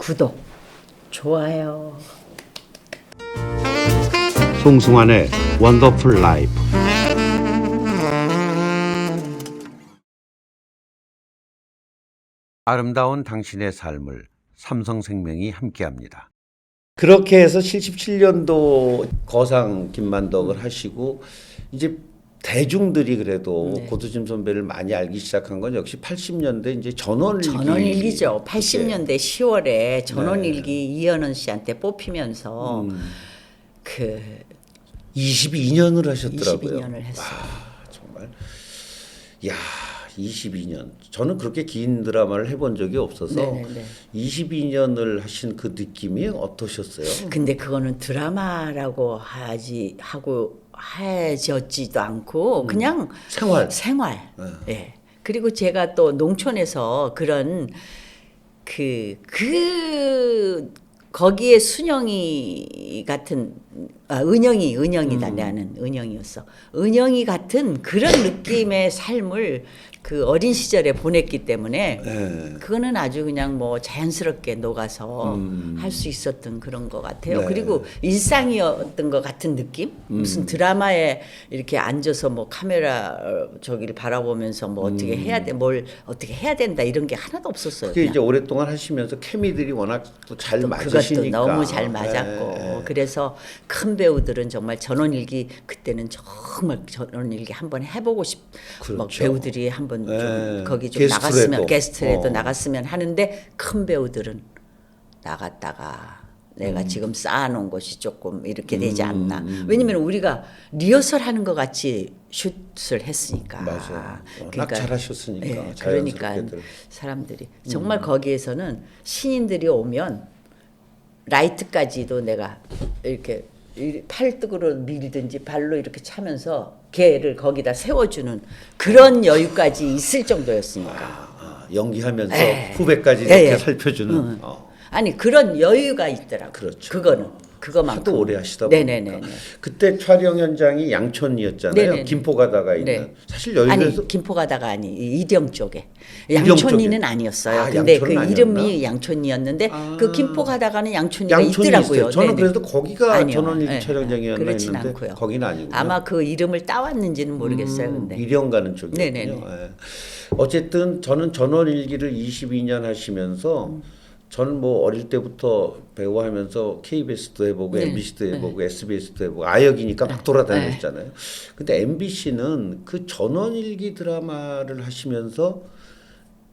구독, 좋아요. 송승환의 원더풀 라이프 아름다운 당신의 삶을 삼성생명이 함께합니다. 그렇게 해서 77년도 거상 김만덕을 하시고 이제 대중들이 그래도 네. 고두심 선배를 많이 알기 시작한 건 역시 80년대 이제 전원일기 전원일기죠. 네. 80년대 10월에 전원일기 이현은 씨한테 뽑히면서 음. 그 22년을 하셨더라고요. 22년을 했어요. 와, 정말. 야, 22년. 저는 그렇게 긴 드라마를 해본 적이 없어서 네네네. 22년을 하신 그 느낌이 어떠셨어요? 근데 그거는 드라마라고 하지 하고 해졌지도 않고 그냥 생활. 생활. 네. 예. 그리고 제가 또 농촌에서 그런 그, 그, 거기에 순영이 같은, 아, 은영이, 은영이다. 나는 은영이었어. 은영이 같은 그런 느낌의 삶을 그 어린 시절에 보냈기 때문에 예. 그거는 아주 그냥 뭐 자연스럽게 녹아서 할수 있었던 그런 것 같아요. 네. 그리고 일상이었던 것 같은 느낌? 무슨 드라마에 이렇게 앉아서 뭐 카메라 어, 저기를 바라보면서 뭐 어떻게 해야 돼, 뭘 어떻게 해야 된다 이런 게 하나도 없었어요. 그게 그냥. 이제 오랫동안 하시면서 케미들이 워낙 또잘또 맞으시니까. 그것도 너무 잘 맞았고 예, 예. 그래서 큰 배우들은 정말 전원일기 그때는 정말 전원일기 한번 해보고 싶. 막 그렇죠. 배우들이 한번 좀 예, 거기 좀 게스트라도. 나갔으면 게스트라도 어. 나갔으면 하는데 큰 배우들은 나갔다가 음. 내가 지금 쌓아놓은 것이 조금 이렇게 되지 않나. 왜냐면 우리가 리허설 하는 것 같이 슛을 했으니까. 맞아요. 워낙 잘하셨으니까, 예, 그러니까. 사람들이 정말 거기에서는 신인들이 오면 라이트까지도 내가 이렇게 이 팔뚝으로 밀든지 발로 이렇게 차면서 개를 거기다 세워주는 그런 여유까지 있을 정도였으니까. 아, 연기하면서 예. 후배까지 예, 이렇게 예. 살펴주는. 어. 아니 그런 여유가 있더라고. 그렇죠. 그거는 그거만큼. 하도 오래 하시다 보니까. 네네네. 그때 촬영 현장이 양촌이었잖아요. 네네네. 김포 가다가 있는. 네. 사실 여의도에서 아니 김포 가다가 아니 이령 쪽에 이령 쪽에. 아니었어요. 아, 근데 그 양촌은 아니었나? 이름이 양촌이었는데 아. 그 김포 가다가는 양촌이가 양촌이 있더라고요. 있어요. 저는 네네. 그래서 거기가 아니요. 전원일기 네, 촬영장이었나 그렇진 했는데 않고요. 거기는 아니고 아마 그 이름을 따왔는지는 모르겠어요. 근데 미령 가는 쪽이군요. 네네네. 예. 어쨌든 저는 전원일기를 22년 하시면서 저는 뭐 어릴 때부터 배우 하면서 KBS도 해보고 네. MBC도 해보고 SBS도 해보고 아역이니까 막 돌아다녔잖아요. 근데 MBC는 그 전원일기 드라마를 하시면서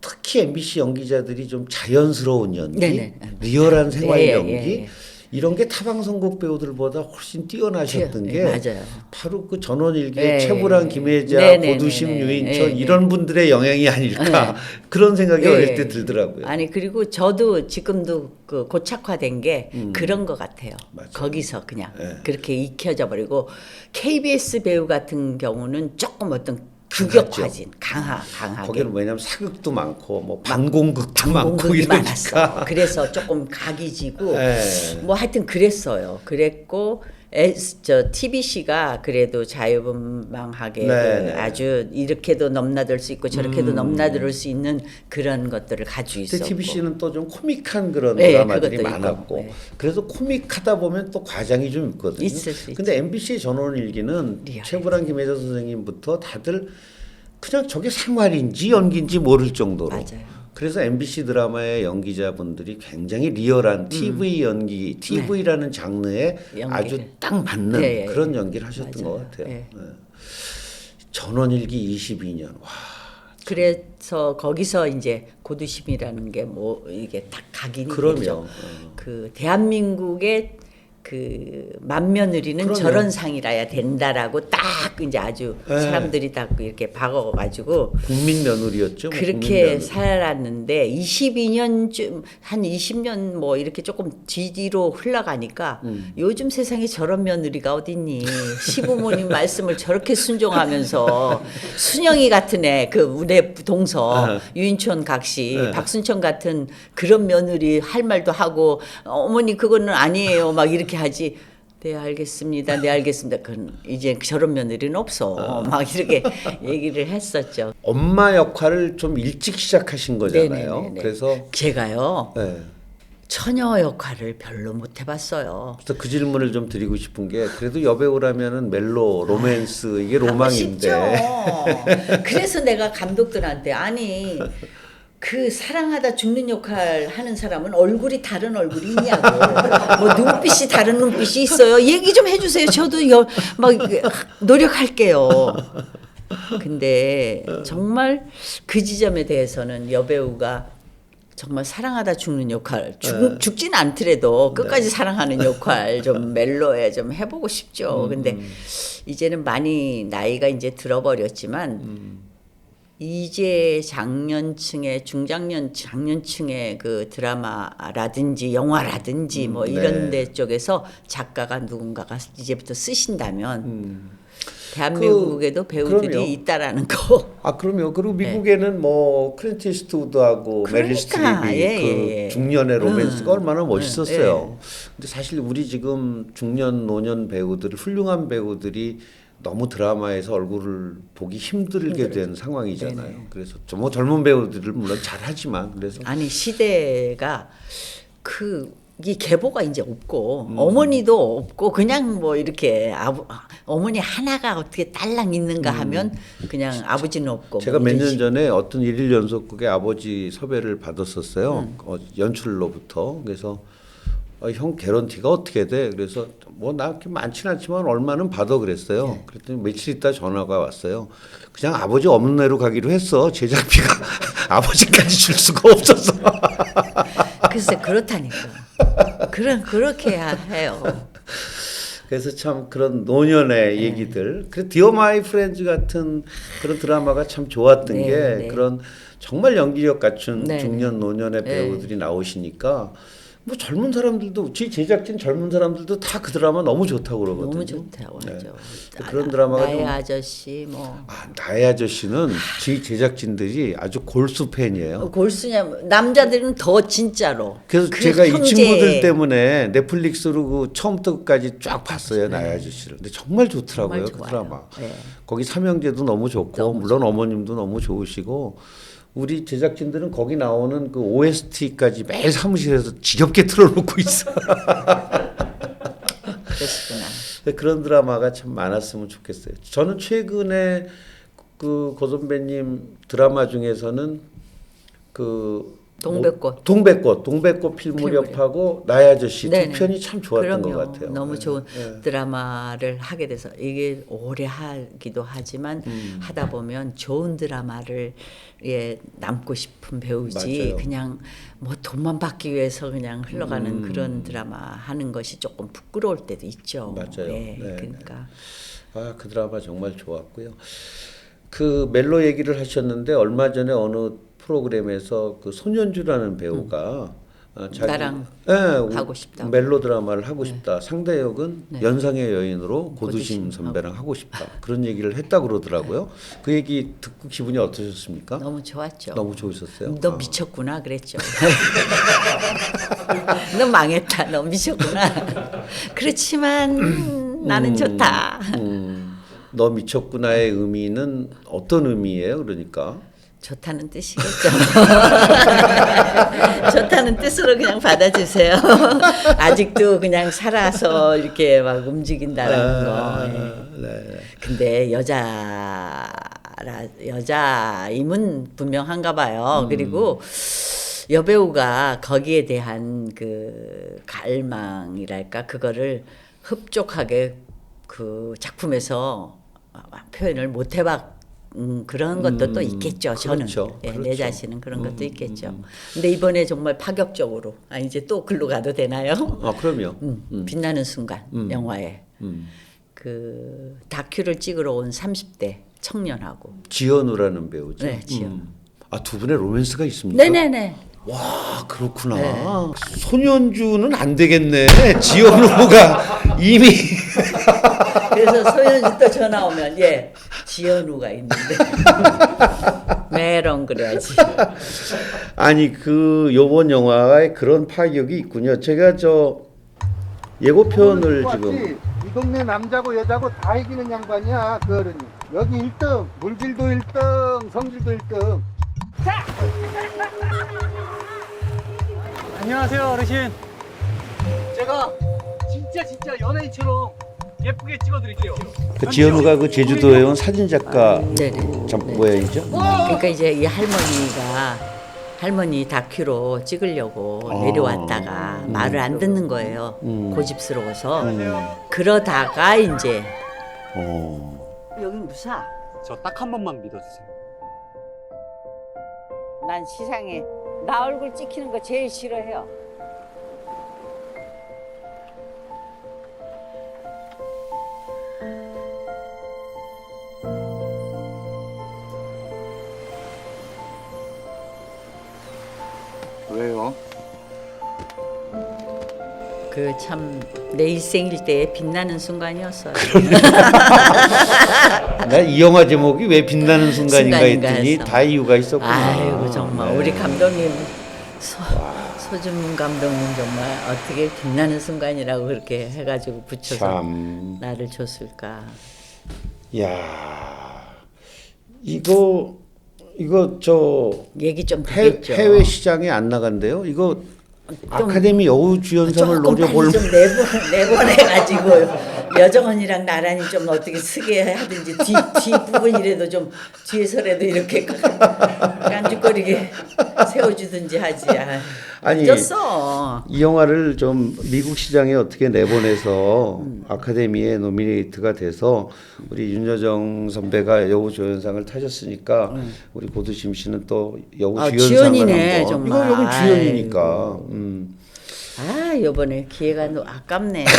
특히 MBC 연기자들이 좀 자연스러운 연기, 네네. 리얼한 생활 예, 예, 연기 예. 이런 게 타방송국 배우들보다 훨씬 뛰어나셨던 예, 게 맞아요. 바로 그 전원일기의 예, 최불안, 예. 김혜자, 네네네네. 고두심, 유인천 예, 예. 이런 분들의 영향이 아닐까 그런 생각이 예. 어릴 때 들더라고요. 아니 그리고 저도 지금도 그 고착화된 게 그런 것 같아요. 음. 맞아요. 거기서 그냥 예. 그렇게 익혀져 버리고 KBS 배우 같은 경우는 조금 어떤 규격화진 강하 강하게 거기는 왜냐하면 사극도 많고 뭐 반공극도 많고 공극이 이러니까. 많았어. 그래서 조금 각이 지고 예. 뭐 하여튼 그랬어요. 그랬고 S, 저 TBC가 그래도 자유분방하게 네. 아주 이렇게도 넘나들 수 있고 저렇게도 넘나들 수 있는 그런 것들을 가지고 있었고. TBC는 또 좀 코믹한 그런 네, 드라마들이 있고, 많았고 네. 그래서 코믹하다 보면 또 과장이 좀 있거든요. 있을 수 근데 MBC 전원일기는 리얼해. 최불안 김혜자 선생님부터 다들 그냥 저게 생활인지 연기인지 모를 정도로 맞아요. 그래서 MBC 드라마의 연기자분들이 굉장히 리얼한 TV 연기, TV라는 장르에 음. 네. 연기를. 아주 딱 맞는 예, 예, 그런 예. 연기를 하셨던 맞아요. 것 같아요. 예. 예. 전원일기 22년. 와. 그래서 거기서 이제 고두심이라는 게 뭐 이게 딱 각인이 그럼요. 되죠. 어. 그 대한민국의 그 맏며느리는 그럼요. 저런 상이라야 된다라고 딱 이제 아주 네. 사람들이 다 이렇게 박아가지고 국민 며느리였죠. 뭐 국민 그렇게 며느리. 살았는데 22년쯤 한 20년 뭐 이렇게 조금 뒤로 흘러가니까 음. 요즘 세상에 저런 며느리가 어딨니 시부모님 말씀을 저렇게 순종하면서 순영이 같은 애그 우리 동서 네. 유인촌 각시 네. 박순천 같은 그런 며느리 할 말도 하고 어머니 그거는 아니에요 막 이렇게 하지 네 알겠습니다 네 알겠습니다 그건 이제 저런 며느리는 없어 막 이렇게 얘기를 했었죠 엄마 역할을 좀 일찍 시작하신 거잖아요. 네네네네. 그래서 제가요 네. 처녀 역할을 별로 못 해봤어요. 그래서 그 질문을 좀 드리고 싶은 게 그래도 여배우라면은 멜로, 로맨스 이게 로망인데 싶죠. 그래서 내가 감독들한테 아니 그 사랑하다 죽는 역할 하는 사람은 얼굴이 다른 얼굴이 있냐고. 뭐 눈빛이 다른 눈빛이 있어요. 얘기 좀 해주세요. 저도 여, 막 노력할게요. 근데 정말 그 지점에 대해서는 여배우가 정말 사랑하다 죽는 역할 죽, 죽진 않더라도 끝까지 사랑하는 역할 좀 멜로에 좀 해보고 싶죠. 근데 이제는 많이 나이가 이제 들어버렸지만 이제 장년층의 중장년 장년층의 그 드라마라든지 영화라든지 뭐 음, 이런 네. 데 쪽에서 작가가 누군가가 이제부터 쓰신다면 음. 대한민국에도 배우들이 그럼요. 있다라는 거. 아 그럼요. 그리고 미국에는 뭐 클린트 이스트우드하고 네. 그러니까, 스트립이 예, 그 예, 예. 중년의 로맨스가 음. 얼마나 멋있었어요. 예. 근데 사실 우리 지금 중년 노년 배우들 훌륭한 배우들이 너무 드라마에서 얼굴을 보기 힘들게 된 상황이잖아요. 그래서 좀뭐 젊은 배우들을 물론 잘하지만 그래서 아니 시대가 그 이 계보가 이제 없고 음. 어머니도 없고 그냥 뭐 이렇게 아부, 어머니 하나가 어떻게 딸랑 있는가 하면 그냥 아버지는 없고 음. 제가 뭐몇 이런 년 식. 전에 어떤 일일 연속극의 아버지 섭외를 받았었어요. 음. 어, 연출로부터. 그래서 어, 형 개런티가 어떻게 돼? 그래서 뭐나 그렇게 많지는 않지만 얼마는 받아 그랬어요. 네. 그랬더니 며칠 있다 전화가 왔어요. 그냥 아버지 없는 애로 가기로 했어. 제작비가 아버지까지 줄 수가 없어서. 글쎄 그렇다니까. 그런 그렇게 해야 해요. 그래서 참 그런 노년의 네. 얘기들. 그 디어 마이 프렌즈 같은 그런 드라마가 참 좋았던 네, 게 네. 그런 정말 연기력 갖춘 네, 중년 노년의 네. 배우들이 나오시니까 뭐 젊은 사람들도 제 제작진 젊은 사람들도 다 그 드라마 너무 좋다고 그러거든요. 너무 좋다고 네. 하죠. 그런 드라마가 나의 좀- 아저씨 뭐 아, 나의 아저씨는 제 제작진들이 아주 골수 팬이에요. 골수냐 남자들은 더 진짜로. 그래서 그 제가 이 형제- 친구들 때문에 넷플릭스로 그 처음부터 끝까지 쫙 봤어요 나의 아저씨를. 근데 정말 좋더라고요 네. 정말 그 좋아요. 드라마. 네. 거기 삼형제도 너무 좋고 너무 물론 어머님도 너무 좋으시고 우리 제작진들은 거기 나오는 그 OST까지 매일 사무실에서 지겹게 틀어놓고 있어. 그러시구나. 그런 드라마가 참 많았으면 좋겠어요. 저는 최근에 그 고선배님 드라마 중에서는 그 동백꽃. 뭐, 동백꽃, 동백꽃 필무렵하고 나의 아저씨 네네. 두 편이 참 좋았던 그럼요. 것 같아요. 너무 네. 좋은 네. 드라마를 하게 돼서 이게 오래 하기도 하지만 음. 하다 보면 좋은 드라마를 예 남고 싶은 배우지 맞아요. 그냥 뭐 돈만 받기 위해서 그냥 흘러가는 음. 그런 드라마 하는 것이 조금 부끄러울 때도 있죠. 맞아요. 예, 네, 그러니까 아, 그 드라마 정말 좋았고요. 그 멜로 얘기를 하셨는데 얼마 전에 어느 프로그램에서 그 손현주라는 배우가 어, 자기- 나랑 예, 하고 싶다고. 멜로 드라마를 하고 싶다. 상대 역은 네. 연상의 여인으로 고두심 고두심 선배랑 하고 싶다. 그런 얘기를 했다 그러더라고요. 그 얘기 듣고 기분이 어떠셨습니까? 너무 좋았죠. 너무 좋으셨어요? 너 아. 미쳤구나 그랬죠. 너 망했다. 너 미쳤구나. 그렇지만 나는 좋다. 음, 너 미쳤구나의 의미는 어떤 의미예요? 그러니까 좋다는 뜻이겠죠. 좋다는 뜻으로 그냥 받아주세요. 아직도 그냥 살아서 이렇게 막 움직인다라는 거. 예. 네. 근데 여자라 여자임은 분명한가 봐요. 음. 그리고 여배우가 거기에 대한 그 갈망이랄까 그거를 흡족하게 그 작품에서 표현을 못 해봤 음, 그런 것도 또 음, 있겠죠. 저는 그렇죠. 예, 내 그렇죠. 자신은 그런 것도 있겠죠. 근데 이번에 정말 파격적으로 아 이제 또 글로 가도 되나요? 아 그럼요. 음, 빛나는 순간 음. 영화에 음. 그 다큐를 찍으러 온 30대 청년하고 지연우라는 배우죠. 네, 지연우. 음. 아두 분의 로맨스가 있습니까? 네네네 와 그렇구나. 네. 손현주는 안 되겠네. 지연우가 이미 그래서 소연이 또 전화 오면 예 지연우가 있는데 메롱 그래야지 아니 그 요번 영화에 그런 파격이 있군요. 제가 저 예고편을 지금 이 동네 남자고 여자고 다 이기는 양반이야 그 어른이 여기 1등 물질도 1등 성질도 1등 안녕하세요 어르신 제가 진짜 진짜 연예인처럼 예쁘게 찍어드릴게요 그 지현우가 그 제주도에 온 사진 작가 네네. 참 모양이죠. 그러니까 이제 이 할머니가 할머니 다큐로 찍으려고 아. 내려왔다가 음. 말을 안 듣는 거예요. 음. 고집스러워서. 음. 그러다가 이제 어. 여긴 무사. 저 딱 한 번만 믿어주세요 난 시상에 나 얼굴 찍히는 거 제일 싫어해요. 참 내 일생일 때 빛나는 순간이었어요. 나 이 영화 제목이 왜 빛나는 순간인가 순간인가 했더니 해서. 다 이유가 있었구나. 아이고 정말 네. 우리 감독님 소, 소준문 감독님 정말 어떻게 빛나는 순간이라고 그렇게 해가지고 붙여서 참. 나를 줬을까. 야 이거 이거 저 얘기 좀 해, 되겠죠. 해외 시장에 안 나간대요. 이거 아카데미 여우주연상을 노려볼 좀 내보 내보내 가지고 여정원이랑 나란히 좀 어떻게 쓰게 하든지 뒤, 뒤 부분이라도 좀 뒤에서라도 이렇게 깐죽거리게 세워주든지 하지. 아, 아니, 늦었어. 이 영화를 좀 미국 시장에 어떻게 내보내서 아카데미에 노미네이트가 돼서 우리 윤여정 선배가 여우주연상을 타셨으니까 우리 고두심 씨는 또 아, 여우주연상을 주연이네, 한번 정말. 이거 여기 주연이니까 음. 아 이번에 기회가 너 아깝네.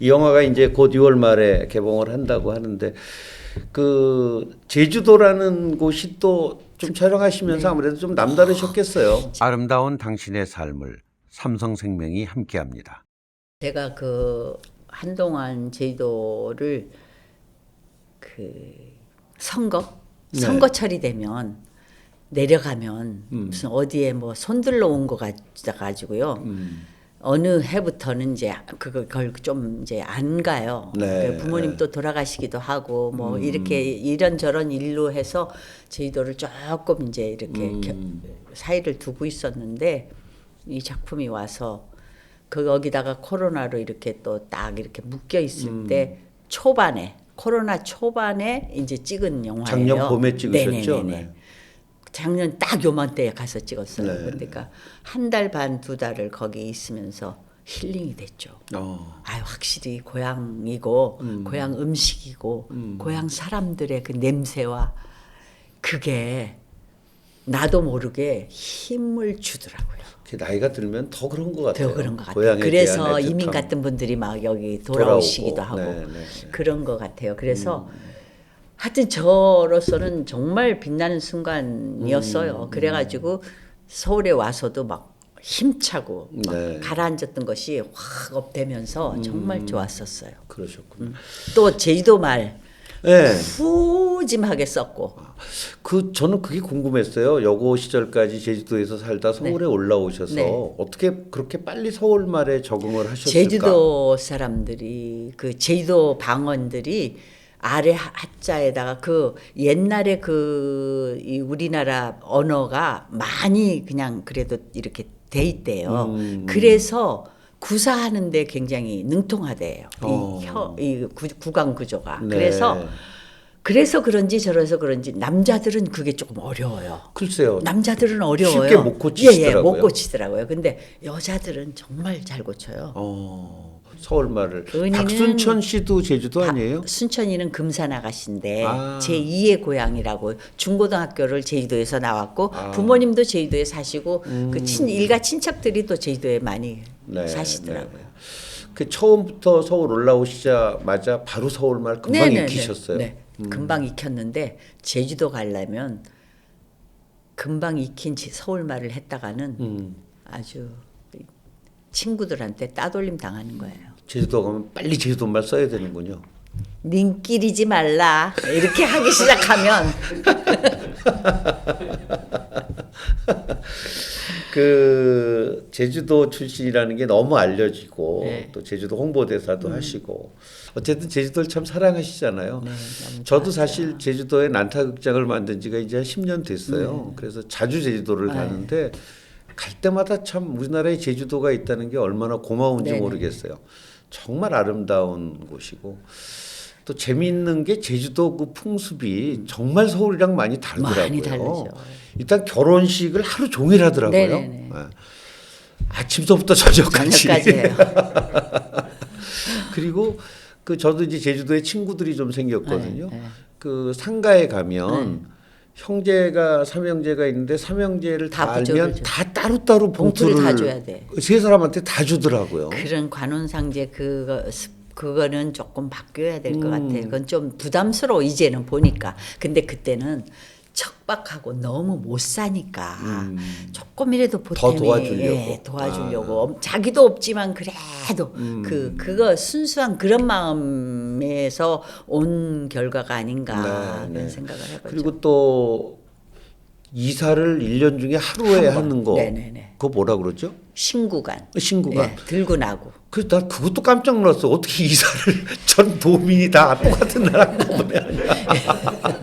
이 영화가 이제 곧 6월 말에 개봉을 한다고 하는데 그 제주도라는 곳이 또 좀 촬영하시면서 아무래도 좀 남다르셨겠어요. 아름다운 당신의 삶을 삼성생명이 함께합니다. 제가 그 한동안 제주도를 그 선거 네. 선거 철이 되면 내려가면 음. 무슨 어디에 뭐 손들러 온 거 가지고요. 음. 어느 해부터는 이제 그걸 좀 이제 안 가요. 네, 그 부모님 네. 또 돌아가시기도 하고 뭐 음. 이렇게 이런 저런 일로 해서 제주도를 조금 이제 이렇게 음. 겨- 사이를 두고 있었는데 이 작품이 와서 그 거기다가 코로나로 이렇게 또 딱 이렇게 묶여 있을 음. 때 초반에 코로나 초반에 이제 찍은 영화예요. 작년 봄에 찍으셨죠? 네네네네. 네. 작년 딱 요맘때에 가서 찍었어요. 네. 그러니까 한 달 반 두 달을 거기 있으면서 힐링이 됐죠. 어. 아 확실히 고향이고 음. 고향 음식이고 음. 고향 사람들의 그 냄새와 그게 나도 모르게 힘을 주더라고요. 그 나이가 들면 더 그런 것 같아요. 더 그런 것 같아요. 그래서 이민. 같은 분들이 막 여기 돌아오고. 돌아오시기도 하고 네, 네, 네. 그런 것 같아요. 그래서 하여튼 저로서는 정말 빛나는 순간이었어요. 음, 그래가지고 서울에 와서도 막 힘차고 막 네. 가라앉았던 것이 확 업되면서 음. 정말 좋았었어요. 그러셨군요. 또 제주도 말 네. 푸짐하게 썼고 그 저는 그게 궁금했어요. 여고 시절까지 제주도에서 살다 서울에 올라오셔서 네. 어떻게 그렇게 빨리 서울 말에 적응을 하셨을까? 제주도 사람들이 그 제주도 방언들이 아래 하- 하자에다가 그 옛날에 그 이 우리나라 언어가 많이 그냥 그래도 이렇게 돼 있대요. 음. 그래서 구사하는데 굉장히 능통하대요. 어. 이, 혀, 이 구, 구강 구조가. 네. 그래서 그래서 그런지 저래서 그런지 남자들은 그게 조금 어려워요. 글쎄요. 남자들은 어려워요. 쉽게 못 고치시더라고요. 예, 예, 못 고치더라고요. 근데 여자들은 정말 잘 고쳐요. 어, 서울 말을 은희는 박순천 씨도 제주도 아니에요? 아, 순천이는 금산 아가씨인데 아. 제 2의 고향이라고 중고등학교를 제주도에서 나왔고 아. 음. 부모님도 제주도에 사시고 그친 일가 친척들이 또 제주도에 많이 네, 사시더라고요. 네. 그 처음부터 서울 올라오시자마자 바로 서울 말 금방 네네네. 익히셨어요. 네, 금방 익혔는데 제주도 가려면 금방 익힌 지- 서울 말을 했다가는 음. 아주 친구들한테 따돌림 당하는 거예요. 제주도 가면 빨리 제주도 말 써야 되는군요. 님끼리지 말라 이렇게 하기 시작하면 그 제주도 출신이라는 게 너무 알려지고 네. 또 제주도 홍보대사도 하시고 어쨌든 제주도를 참 사랑하시잖아요. 네, 저도. 사실 제주도에 난타극장을 만든 지가 이제 한 10년 됐어요. 그래서 자주 제주도를 네. 가는데 갈 때마다 참 우리나라에 제주도가 있다는 게 얼마나 고마운지. 모르겠어요. 정말 아름다운 곳이고 또 재미있는 게 제주도 그 풍습이 정말 서울이랑 많이 다르더라고요. 많이 다르죠. 일단 결혼식을 하루 종일 하더라고요. 네네네. 예. 아침서부터 저녁까지. 저녁까지 해요. 그리고 그 저도 이제 제주도에 친구들이 좀 생겼거든요. 네, 네. 그 상가에 가면 형제가 삼형제가 있는데 삼형제를 다, 다 알면 줘. 다 따로따로 봉투를 봉투를 다 줘야 돼. 세 사람한테 다 주더라고요. 그런 관혼상제 그거 습- 그거는 조금 바뀌어야 될것 음. 같아 요. 그건 좀 부담스러워 이제는 보니까. 근데 그때는 척박하고 너무 못 사니까 조금이라도 음. 더 보탬이 도와주려고. 예, 도와주려고 엄- 자기도 없지만 그래도 음. 그 그거 순수한 그런 마음에서 온 결과가 아닌가 네, 그런 네. 생각을 해보죠. 그리고 또 이사를 1년 중에 하루에. 하는 거. 네네네. 그거 뭐라 그러죠? 신구간 신구간. 예, 들고 나고 그래서 나 그것도 깜짝 놀랐어. 어떻게 이사를 전 도민이 다 똑같은 날 한꺼번에 하냐.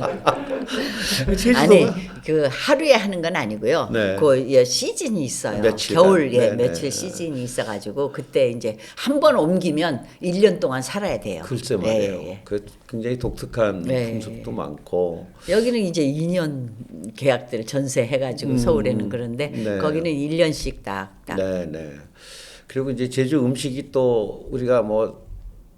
제주도가 아니 그 하루에 하는 건 아니고요. 네. 그 예, 시즌이 있어요. 며칠간. 겨울 예 네, 며칠 네. 시즌이 있어가지고 그때 이제 한 번 옮기면 1년 동안 살아야 돼요. 글쎄 예, 말이에요. 예. 그 굉장히 독특한 네. 풍습도 많고. 여기는 이제 2년 계약들 전세 해가지고 서울에는 그런데 음. 네. 거기는 1년씩 딱 딱. 네, 네. 그리고 이제 제주 음식이 또 우리가 뭐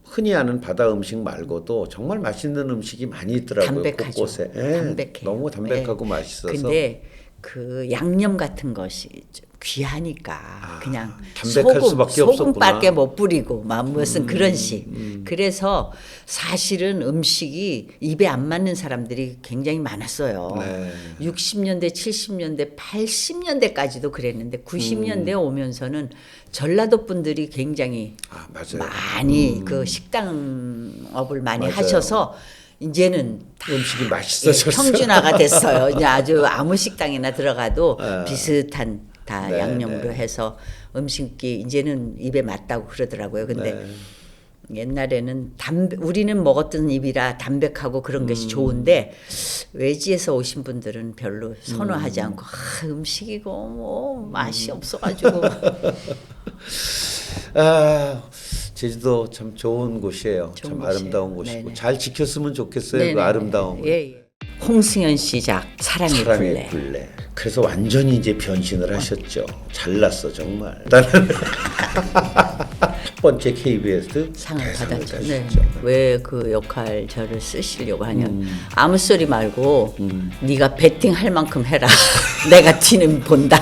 흔히 아는 바다 음식 말고도 정말 맛있는 음식이 많이 있더라고요. 담백하죠. 곳곳에. 예, 담백해요. 너무 담백하고 예. 맛있어서. 근데 그 양념 같은 것이 좀 귀하니까 아, 그냥 소금. 음, 소금밖에 못 뿌리고 막 무슨 그런 식. 그래서 사실은 음식이 입에 안 맞는 사람들이 굉장히 많았어요. 네. 60년대, 70년대, 80년대까지도 그랬는데 90년대 음. 오면서는 전라도 분들이 굉장히 아. 많이 그 식당업을 많이 맞아요. 하셔서 이제는 다 음식이 예, 맛있어졌어요. 평준화가 됐어요. 이제 아주 아무 식당이나 들어가도 아. 비슷한 다 네, 양념으로 네. 해서 음식이 이제는 입에 맞다고 그러더라고요. 근데 네. 옛날에는 담배 우리는 먹었던 입이라 담백하고 그런 것이 음. 좋은데 외지에서 오신 분들은 별로 음. 선호하지 않고 아, 음식이고 뭐 맛이 없어가지고 아, 제주도 참 좋은 곳이에요. 좋은 참 곳이에요. 아름다운 곳이고 네네. 잘 지켰으면 좋겠어요. 그 네네네. 아름다움을. 예, 예. 홍승현 시작 사랑의, 사랑의 굴레. 굴레. 그래서 완전히 이제 변신을 하셨죠. 잘났어 정말. 일단은 첫 번째 KBS 상을 대상을 받았죠. 네. 타셨죠. 왜 그 역할 저를 쓰시려고 하냐. 음. 아무 소리 말고 네가 배팅 할 만큼 해라. 내가 티는 본다.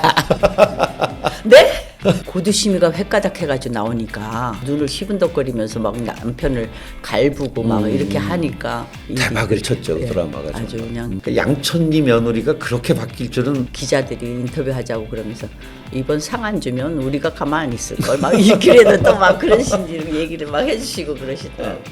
네? 고두심이가 횟가닥 해가지고 나오니까 눈을 희분덕거리면서 막 남편을 갈부고 막 이렇게 하니까 음. 대박을 쳤죠 그 예, 드라마가 아주 정말. 그냥 그러니까 양천리 며느리가 그렇게 바뀔 줄은 기자들이 인터뷰하자고 그러면서 이번 상 안 주면 우리가 가만히 있을 걸막 이렇게라도 또 막 그런 식으로 얘기를 막 해주시고 그러시더라고 요.